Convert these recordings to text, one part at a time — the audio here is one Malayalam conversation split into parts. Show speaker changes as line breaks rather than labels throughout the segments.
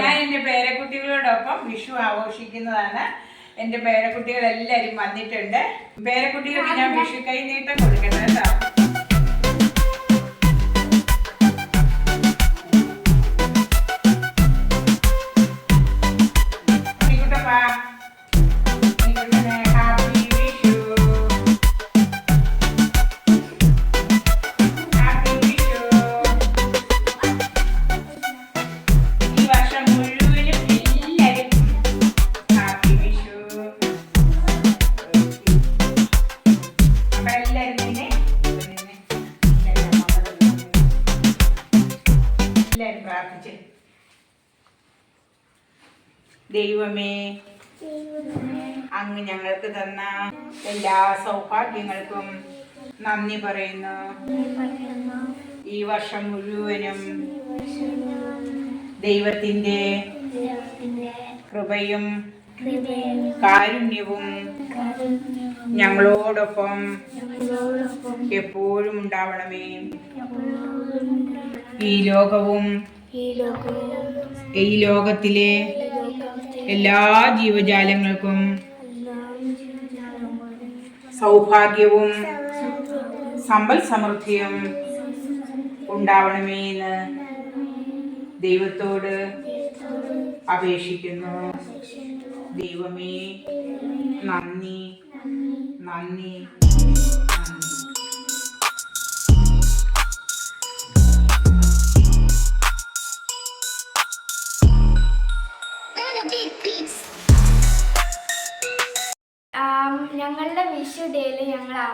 ഞാൻ എന്റെ പേരക്കുട്ടികളോടൊപ്പം വിഷു ആഘോഷിക്കുന്നതാണ്. എന്റെ പേരക്കുട്ടികൾ എല്ലാരും വന്നിട്ടുണ്ട്. പേരക്കുട്ടികൾക്ക് ഞാൻ വിഷു കൈ നീട്ടം കൊടുക്കണം കേട്ടോ. ദൈവമേ. അങ്ങ് ഞങ്ങൾക്ക് തന്ന എല്ലാ സൗഭാഗ്യങ്ങൾക്കും നന്ദി പറയുന്നു. ഈ വർഷം മുഴുവനും ദൈവത്തിന്റെ കൃപയും കാരുണ്യവും ഞങ്ങളോടൊപ്പം എപ്പോഴും ഉണ്ടാവണമേ. ഈ ലോകവും
ഈ
ലോകത്തിലെ എല്ലാ ജീവജാലങ്ങൾക്കും സൗഭാഗ്യവും സമ്പൽ സമൃദ്ധിയും ഉണ്ടാവണമേ എന്ന് ദൈവത്തോട് അപേക്ഷിക്കുന്നു. ദൈവമേ നന്ദി നന്ദി.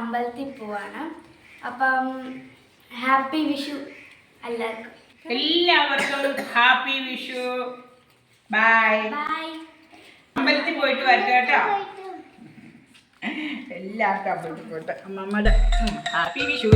അമ്പലത്തിൽ പോവാണ്. അപ്പം ഹാപ്പി വിഷു എല്ലാവർക്കും.
എല്ലാവർക്കും ഹാപ്പി വിഷു. ബൈ
ബൈ
അമ്പലത്തിൽ പോയിട്ട് വരട്ടെ കേട്ടോ. എല്ലാവർക്കും അമ്പലത്തിൽ പോയിട്ട്. അമ്മമ്മയുടെ ഹാപ്പി വിഷു.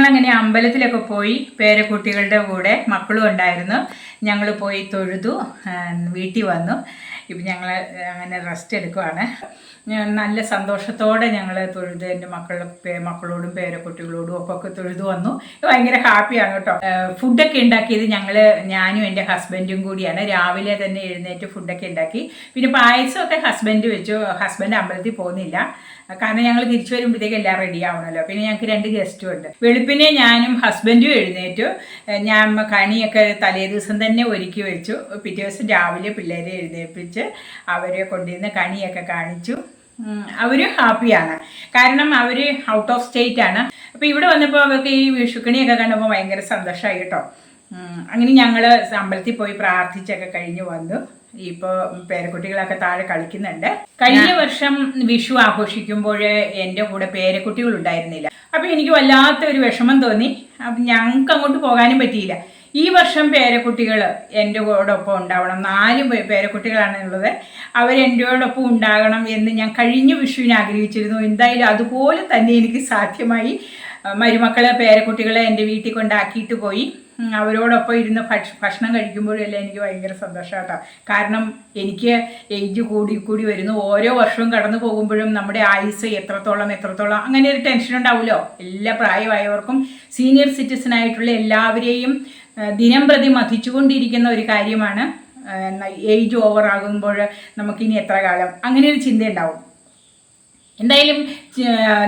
ഞങ്ങളങ്ങനെ അമ്പലത്തിലൊക്കെ പോയി പേരക്കുട്ടികളുടെ കൂടെ മക്കളും ഉണ്ടായിരുന്നു. ഞങ്ങൾ പോയി തൊഴുതു വീട്ടിൽ വന്നു. ഇപ്പം ഞങ്ങൾ അങ്ങനെ റെസ്റ്റ് എടുക്കുവാണ്. നല്ല സന്തോഷത്തോടെ ഞങ്ങൾ തൊഴുത് എന്റെ മക്കളുടെ പേ- മക്കളോടും പേരക്കുട്ടികളോടും ഒക്കെ തൊഴുതു വന്നു. ഭയങ്കര ഹാപ്പിയാണ് കേട്ടോ. ഫുഡൊക്കെ ഉണ്ടാക്കിയത് ഞങ്ങൾ ഞാനും എന്റെ ഹസ്ബൻഡും കൂടിയാണ്. രാവിലെ തന്നെ എഴുന്നേറ്റ് ഫുഡൊക്കെ ഉണ്ടാക്കി. പിന്നെ പായസമൊക്കെ ഹസ്ബൻഡ് വെച്ചു. ഹസ്ബൻഡ് അമ്പലത്തിൽ പോകുന്നില്ല. കാരണം ഞങ്ങൾ തിരിച്ചു വരുമ്പോഴത്തേക്ക് എല്ലാം റെഡി ആവണമല്ലോ പിന്നെ ഞങ്ങൾക്ക് രണ്ട് ഗസ്റ്റും ഉണ്ട്. വെളുപ്പിനെ ഞാനും ഹസ്ബൻഡും എഴുന്നേറ്റു. ഞാൻ കണിയൊക്കെ തലേ ദിവസം തന്നെ ഒരുക്കി വെച്ചു. പിറ്റേ ദിവസം രാവിലെ പിള്ളേരെ എഴുന്നേൽപ്പിച്ച് അവരെ കൊണ്ടുവന്ന് കണിയൊക്കെ കാണിച്ചു. അവർ ഹാപ്പിയാണ് കാരണം അവർ ഔട്ട് ഓഫ് സ്റ്റേറ്റ് ആണ്. അപ്പോൾ ഇവിടെ വന്നപ്പോൾ അവർക്ക് ഈ വിഷുക്കണിയൊക്കെ കണ്ടപ്പോൾ ഭയങ്കര സന്തോഷമായി കേട്ടോ. അങ്ങനെ ഞങ്ങൾ അമ്പലത്തിൽ പോയി പ്രാർത്ഥിച്ചൊക്കെ കഴിഞ്ഞ് വന്നു. ഇപ്പോൾ പേരക്കുട്ടികളൊക്കെ താഴെ കളിക്കുന്നുണ്ട്. കഴിഞ്ഞ വർഷം വിഷു ആഘോഷിക്കുമ്പോൾ എന്റെ കൂടെ പേരക്കുട്ടികൾ ഉണ്ടായിരുന്നില്ല. അപ്പോൾ എനിക്ക് വല്ലാത്ത ഒരു വിഷമം തോന്നി. അപ്പം ഞങ്ങൾക്ക് അങ്ങോട്ട് പോകാനും പറ്റിയില്ല. ഈ വർഷം പേരക്കുട്ടികൾ എന്റെ കൂടൊപ്പം ഉണ്ടാവണം. നാല് പേ- പേരക്കുട്ടികളാണ് ഉള്ളത് അവരെന്റെയോടൊപ്പം ഉണ്ടാകണം എന്ന് ഞാൻ കഴിഞ്ഞ വിഷുവിന് ആഗ്രഹിച്ചിരുന്നു. എന്തായാലും അതുപോലെ തന്നെ എനിക്ക് സാധ്യമായി. മരുമക്കളെ പേരക്കുട്ടികളെ എന്റെ വീട്ടിൽ കൊണ്ടാക്കിയിട്ട് പോയി. അവരോടൊപ്പം ഇരുന്ന് ഭക്ഷ ഭക്ഷണം കഴിക്കുമ്പോഴെല്ലാം എനിക്ക് ഭയങ്കര സന്തോഷമാട്ടോ കാരണം എനിക്ക് ഏജ് കൂടി കൂടി വരുന്നു. ഓരോ വർഷവും കടന്നു പോകുമ്പോഴും നമ്മുടെ ആയുസ് എത്രത്തോളം എത്രത്തോളം അങ്ങനെ ഒരു ടെൻഷൻ ഉണ്ടാവുമല്ലോ? എല്ലാ പ്രായമായവർക്കും സീനിയർ സിറ്റിസൺ ആയിട്ടുള്ള എല്ലാവരെയും ദിനം പ്രതി മതിച്ചുകൊണ്ടിരിക്കുന്ന ഒരു കാര്യമാണ് ഏജ് ഓവർ ആകുമ്പോൾ നമുക്കിനി എത്ര കാലം? അങ്ങനെ ഒരു ചിന്തയുണ്ടാവും എന്തായാലും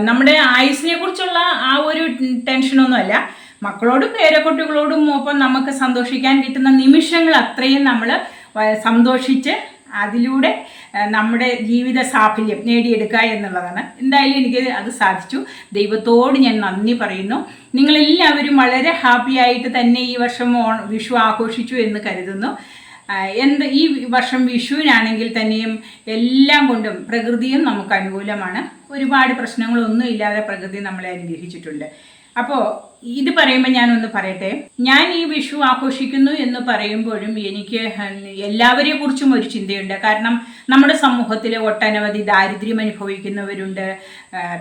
നമ്മുടെ ആയുസിനെ കുറിച്ചുള്ള ആ ഒരു ടെൻഷനൊന്നുമല്ല. മക്കളോടും പേരക്കുട്ടികളോടും ഒപ്പം നമുക്ക് സന്തോഷിക്കാൻ കിട്ടുന്ന നിമിഷങ്ങൾ അത്രയും നമ്മൾ സന്തോഷിച്ച് അതിലൂടെ നമ്മുടെ ജീവിത സാഫല്യം നേടിയെടുക്കുക എന്നുള്ളതാണ്. എന്തായാലും എനിക്ക് അത് സാധിച്ചു. ദൈവത്തോട് ഞാൻ നന്ദി പറയുന്നു. നിങ്ങളെല്ലാവരും വളരെ ഹാപ്പി ആയിട്ട് തന്നെ ഈ വർഷം വിഷു ആഘോഷിച്ചു എന്ന് കരുതുന്നു. എന്ത് ഈ വർഷം വിഷുവിനാണെങ്കിൽ തന്നെയും എല്ലാം കൊണ്ടും പ്രകൃതിയും നമുക്ക് അനുകൂലമാണ്. ഒരുപാട് പ്രശ്നങ്ങളൊന്നും ഇല്ലാതെ പ്രകൃതി നമ്മളെ അനുഗ്രഹിച്ചിട്ടുണ്ട്. അപ്പോൾ ഇത് പറയുമ്പോൾ ഞാനൊന്ന് പറയട്ടെ? ഞാൻ ഈ വിഷു ആഘോഷിക്കുന്നു എന്ന് പറയുമ്പോഴും എനിക്ക് എല്ലാവരെ കുറിച്ചും ഒരു ചിന്തയുണ്ട്. കാരണം നമ്മുടെ സമൂഹത്തിൽ ഒട്ടനവധി ദാരിദ്ര്യം അനുഭവിക്കുന്നവരുണ്ട്.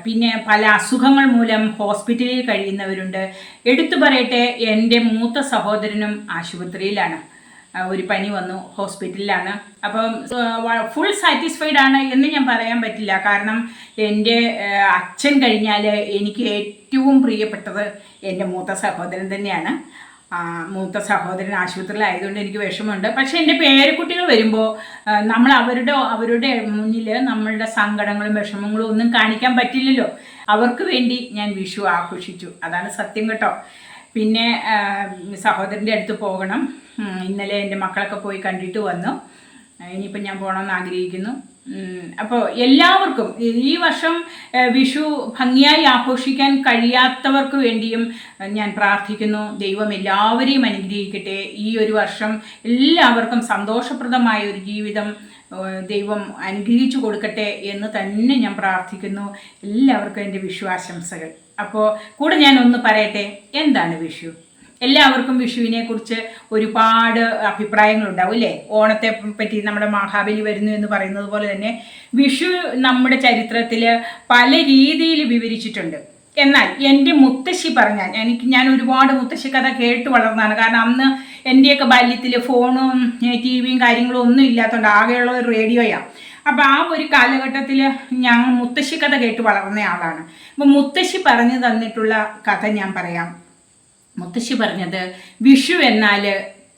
പിന്നെ പല അസുഖങ്ങൾ മൂലം ഹോസ്പിറ്റലിൽ കഴിയുന്നവരുണ്ട്. എടുത്തു പറയട്ടെ എന്റെ മൂത്ത സഹോദരനും ആശുപത്രിയിലാണ്. ഒരു പനി വന്നു ഹോസ്പിറ്റലിലാണ്. അപ്പം ഫുൾ സാറ്റിസ്ഫൈഡ് ആണ് എന്ന് ഞാൻ പറയാൻ പറ്റില്ല. കാരണം എന്റെ അച്ഛൻ കഴിഞ്ഞാൽ എനിക്ക് ഏറ്റവും പ്രിയപ്പെട്ടത് എന്റെ മൂത്ത സഹോദരൻ തന്നെയാണ്. മൂത്ത സഹോദരൻ ആശുപത്രിയിലായതുകൊണ്ട് എനിക്ക് വിഷമമുണ്ട്. പക്ഷെ എന്റെ പേരക്കുട്ടികൾ വരുമ്പോൾ നമ്മൾ അവരുടെ അവരുടെ മുന്നിൽ നമ്മളുടെ സങ്കടങ്ങളും വിഷമങ്ങളും ഒന്നും കാണിക്കാൻ പറ്റില്ലല്ലോ. അവർക്ക് വേണ്ടി ഞാൻ വിഷു ആഘോഷിച്ചു. അതാണ് സത്യം കേട്ടോ. പിന്നെ സഹോദരന്റെ അടുത്ത് പോകണം. ഇന്നലെ എന്റെ മക്കളൊക്കെ പോയി കണ്ടിട്ട് വന്നു. ഇനിയിപ്പോൾ ഇനിയിപ്പം ഞാൻ പോകണമെന്ന് ആഗ്രഹിക്കുന്നു. അപ്പോൾ എല്ലാവർക്കും ഈ- വർഷം വിഷു ഭംഗിയായി ആഘോഷിക്കാൻ കഴിയാത്തവർക്ക് വേണ്ടിയും ഞാൻ പ്രാർത്ഥിക്കുന്നു. ദൈവം എല്ലാവരെയും അനുഗ്രഹിക്കട്ടെ. ഈ ഒരു വർഷം എല്ലാവർക്കും സന്തോഷപ്രദമായ ഒരു ജീവിതം ദൈവം അനുഗ്രഹിച്ചു കൊടുക്കട്ടെ എന്ന് തന്നെ ഞാൻ പ്രാർത്ഥിക്കുന്നു. എല്ലാവർക്കും എന്റെ വിഷു ആശംസകൾ. അപ്പോൾ കൂടെ ഞാൻ ഒന്ന് പറയട്ടെ? എന്താണ് വിഷു? എല്ലാവർക്കും വിഷുവിനെ കുറിച്ച് ഒരുപാട് അഭിപ്രായങ്ങളുണ്ടാവും അല്ലേ ഓണത്തെ പറ്റി നമ്മുടെ മഹാബലി വരുന്നു എന്ന് പറയുന്നത് പോലെ തന്നെ വിഷു നമ്മുടെ ചരിത്രത്തിൽ പല രീതിയിൽ വിവരിച്ചിട്ടുണ്ട്. എന്നാൽ എന്റെ മുത്തശ്ശി പറഞ്ഞാൽ എനിക്ക് ഞാൻ ഒരുപാട് മുത്തശ്ശി കഥ കേട്ട് വളർന്നതാണ്. കാരണം അന്ന് എന്റെയൊക്കെ ബാല്യത്തിൽ ഫോണും ടി വിയും കാര്യങ്ങളും ഒന്നും ഇല്ലാത്തതുകൊണ്ട് ആകെയുള്ള ഒരു റേഡിയോയാണ് അപ്പോൾ ആ ഒരു കാലഘട്ടത്തിൽ ഞാൻ മുത്തശ്ശി കഥ കേട്ട് വളർന്ന ആളാണ്. അപ്പം മുത്തശ്ശി പറഞ്ഞു തന്നിട്ടുള്ള കഥ ഞാൻ പറയാം. മുത്തശ്ശി പറഞ്ഞത് വിഷു എന്നാൽ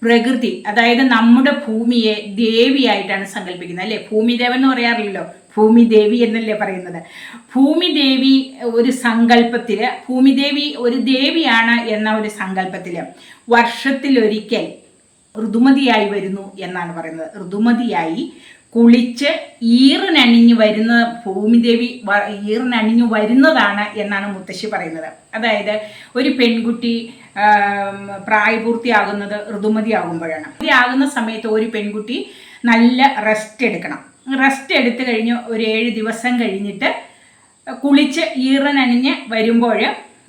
പ്രകൃതി അതായത് നമ്മുടെ ഭൂമിയെ ദേവിയായിട്ടാണ് സങ്കല്പിക്കുന്നത്. അല്ലേ? ഭൂമിദേവൻ എന്ന് പറയാറില്ലല്ലോ? ഭൂമിദേവി എന്നല്ലേ പറയുന്നത്? ഭൂമിദേവി ഒരു സങ്കല്പത്തിൽ ഭൂമിദേവി ഒരു ദേവിയാണ് എന്ന ഒരു സങ്കല്പത്തിൽ വർഷത്തിലൊരിക്കൽ ഋതുമതിയായി വരുന്നു എന്നാണ് പറയുന്നത്. ഋതുമതിയായി കുളിച്ച് ഈറിനണിഞ്ഞു വരുന്ന ഭൂമിദേവി ഈറിനണിഞ്ഞു വരുന്നതാണ് എന്നാണ് മുത്തശ്ശി പറയുന്നത്. അതായത് ഒരു പെൺകുട്ടി പ്രായപൂർത്തിയാകുന്നത് ഋതുമതിയാകുമ്പോഴാണ്. ആകുന്ന സമയത്ത് ഒരു പെൺകുട്ടി നല്ല റെസ്റ്റ് എടുക്കണം. റെസ്റ്റ് എടുത്തു കഴിഞ്ഞ് ഒരു ഏഴ് ദിവസം കഴിഞ്ഞിട്ട് കുളിച്ച് ഈറനണിഞ്ഞ് വരുമ്പോൾ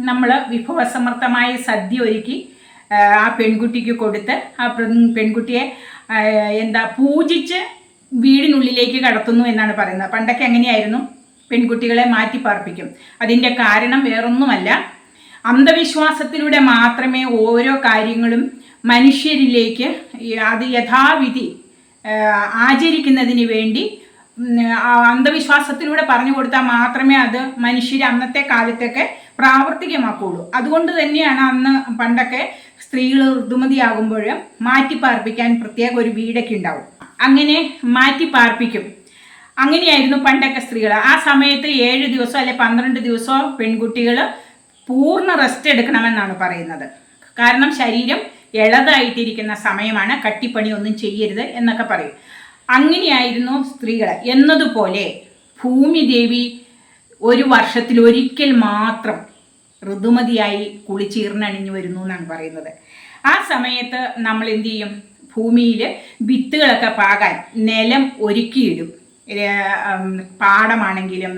നമ്മൾ വിഭവസമർത്ഥമായ സദ്യ ഒരുക്കി ആ, പെൺകുട്ടിക്ക് കൊടുത്ത് ആ പെൺ- പെൺകുട്ടിയെ എന്താ പൂജിച്ച് വീടിനുള്ളിലേക്ക് കടത്തുന്നു എന്നാണ് പറയുന്നത്. പണ്ടൊക്കെ എങ്ങനെയായിരുന്നു? പെൺകുട്ടികളെ മാറ്റി പാർപ്പിക്കും അതിന്റെ കാരണം വേറൊന്നുമല്ല. അന്ധവിശ്വാസത്തിലൂടെ മാത്രമേ ഓരോ കാര്യങ്ങളും മനുഷ്യരിലേക്ക് അത് യഥാവിധി ആചരിക്കുന്നതിന് വേണ്ടി അന്ധവിശ്വാസത്തിലൂടെ പറഞ്ഞു കൊടുത്താൽ മാത്രമേ അത് മനുഷ്യർ അന്നത്തെ കാലത്തൊക്കെ പ്രാവർത്തികമാക്കുള്ളൂ. അതുകൊണ്ട് തന്നെയാണ് അന്ന് പണ്ടൊക്കെ സ്ത്രീകൾ ഋതുമതിയാകുമ്പോൾ മാറ്റിപ്പാർപ്പിക്കാൻ പ്രത്യേക ഒരു വീടൊക്കെ ഉണ്ടാവും. അങ്ങനെ മാറ്റി പാർപ്പിക്കും. അങ്ങനെയായിരുന്നു പണ്ടൊക്കെ സ്ത്രീകൾ ആ സമയത്ത് ഏഴ് ദിവസം അല്ലെ പന്ത്രണ്ട് ദിവസമോ പെൺകുട്ടികൾ പൂർണ റെസ്റ്റ് എടുക്കണമെന്നാണ് പറയുന്നത്. കാരണം ശരീരം ഇളതായിട്ടിരിക്കുന്ന സമയമാണ്. കട്ടിപ്പണി ഒന്നും ചെയ്യരുത് എന്നൊക്കെ പറയും. അങ്ങനെയായിരുന്നു സ്ത്രീകൾ എന്നതുപോലെ ഭൂമിദേവി ഒരു വർഷത്തിൽ ഒരിക്കൽ മാത്രം ഋതുമതിയായി കുളിച്ചീർന്നണിഞ്ഞു വരുന്നു എന്നാണ് പറയുന്നത്. ആ സമയത്ത് നമ്മൾ എന്ത് ചെയ്യും? ഭൂമിയിൽ വിത്തുകളൊക്കെ പാകാൻ നിലം ഒരുക്കിയിടും. പാടമാണെങ്കിലും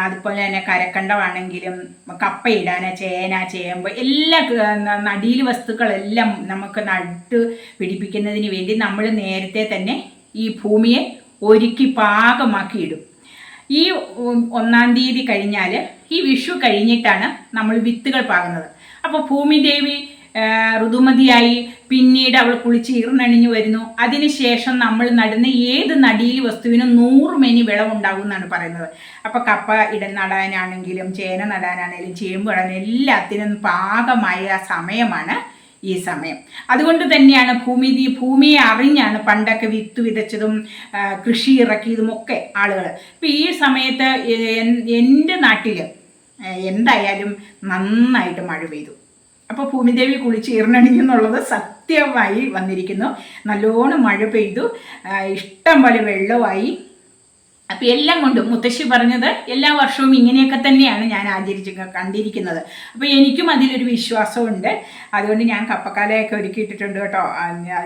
അതുപോലെ തന്നെ കരക്കണ്ടമാണെങ്കിലും കപ്പയിടാൻ ചേന ചേമ്പ് എല്ലാ നടീൽ വസ്തുക്കളെല്ലാം നമുക്ക് നട്ട് പിടിപ്പിക്കുന്നതിന് വേണ്ടി നമ്മൾ നേരത്തെ തന്നെ ഈ ഭൂമിയെ ഒരുക്കി പാകമാക്കിയിടും. ഈ ഒന്നാം തീയതി കഴിഞ്ഞാൽ ഈ വിഷു കഴിഞ്ഞിട്ടാണ് നമ്മൾ വിത്തുകൾ പാകുന്നത്. അപ്പോൾ ഭൂമിദേവി ആ, ഋതുമതിയായി. പിന്നീട് അവൾ കുളിച്ച് ഈർന്നണിഞ്ഞു വരുന്നു. അതിനുശേഷം നമ്മൾ നടുന്ന ഏത് നടിയിൽ വസ്തുവിനും നൂറ് മെനി വിളവുണ്ടാകും എന്നാണ് പറയുന്നത്. അപ്പോൾ കപ്പ ഇട നടാനാണെങ്കിലും ചേന നടാനാണെങ്കിലും ചേമ്പ് നടാനും എല്ലാത്തിനും പാകമായ സമയമാണ് ഈ സമയം. അതുകൊണ്ട് തന്നെയാണ് ഭൂമി ഭൂമിയെ അറിഞ്ഞാണ് പണ്ടൊക്കെ വിത്ത് വിതച്ചതും കൃഷി ഇറക്കിയതും ഒക്കെ ആളുകൾ ഇപ്പം ഈ സമയത്ത് എന്റെ നാട്ടിൽ എന്തായാലും നന്നായിട്ട് മഴ പെയ്തു. അപ്പോൾ ഭൂമിദേവി കുളിച്ച് ഈർന്നണിഞ്ഞു എന്നുള്ളത് സത്യമായി വന്നിരിക്കുന്നു. നല്ലോണം മഴ പെയ്തു. ഇഷ്ടം പോലെ വെള്ളമായി അപ്പം എല്ലാം കൊണ്ടും മുത്തശ്ശി പറഞ്ഞത് എല്ലാ വർഷവും ഇങ്ങനെയൊക്കെ തന്നെയാണ് ഞാൻ ആചരിച്ച് കണ്ടിരിക്കുന്നത്. അപ്പോൾ എനിക്കും അതിലൊരു വിശ്വാസമുണ്ട്. അതുകൊണ്ട് ഞാൻ കപ്പക്കാലയൊക്കെ ഒരുക്കിയിട്ടിട്ടുണ്ട് കേട്ടോ.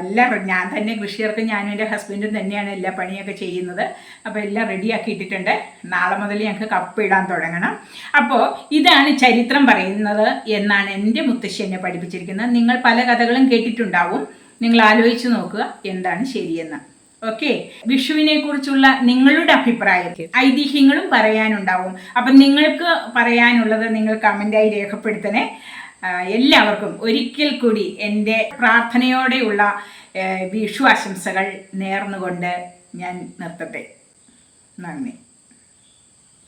എല്ലാം ഞാൻ തന്നെ കൃഷിയിറക്കും ഞാനും എന്റെ ഹസ്ബൻഡും തന്നെയാണ് എല്ലാ പണിയൊക്കെ ചെയ്യുന്നത്. അപ്പോൾ എല്ലാം റെഡിയാക്കിയിട്ടിട്ടുണ്ട് നാളെ മുതൽ ഞങ്ങൾക്ക് കപ്പ് ഇടാൻ തുടങ്ങണം. അപ്പോൾ ഇതാണ് ചരിത്രം പറയുന്നത് എന്നാണ് എന്റെ മുത്തശ്ശി എന്നെ പഠിപ്പിച്ചിരിക്കുന്നത്. നിങ്ങൾ പല കഥകളും കേട്ടിട്ടുണ്ടാവും. നിങ്ങൾ ആലോചിച്ച് നോക്കുക. എന്താണ് ശരിയെന്ന്. ഓക്കെ വിഷുവിനെ കുറിച്ചുള്ള നിങ്ങളുടെ അഭിപ്രായം ഐതിഹ്യങ്ങളും പറയാനുണ്ടാവും. അപ്പം നിങ്ങൾക്ക് പറയാനുള്ളത് നിങ്ങൾ കമന്റായി രേഖപ്പെടുത്തണേ. എല്ലാവർക്കും ഒരിക്കൽ കൂടി എന്റെ പ്രാർത്ഥനയോടെയുള്ള വിഷു ആശംസകൾ നേർന്നുകൊണ്ട് ഞാൻ നിർത്തട്ടെ. നന്ദി.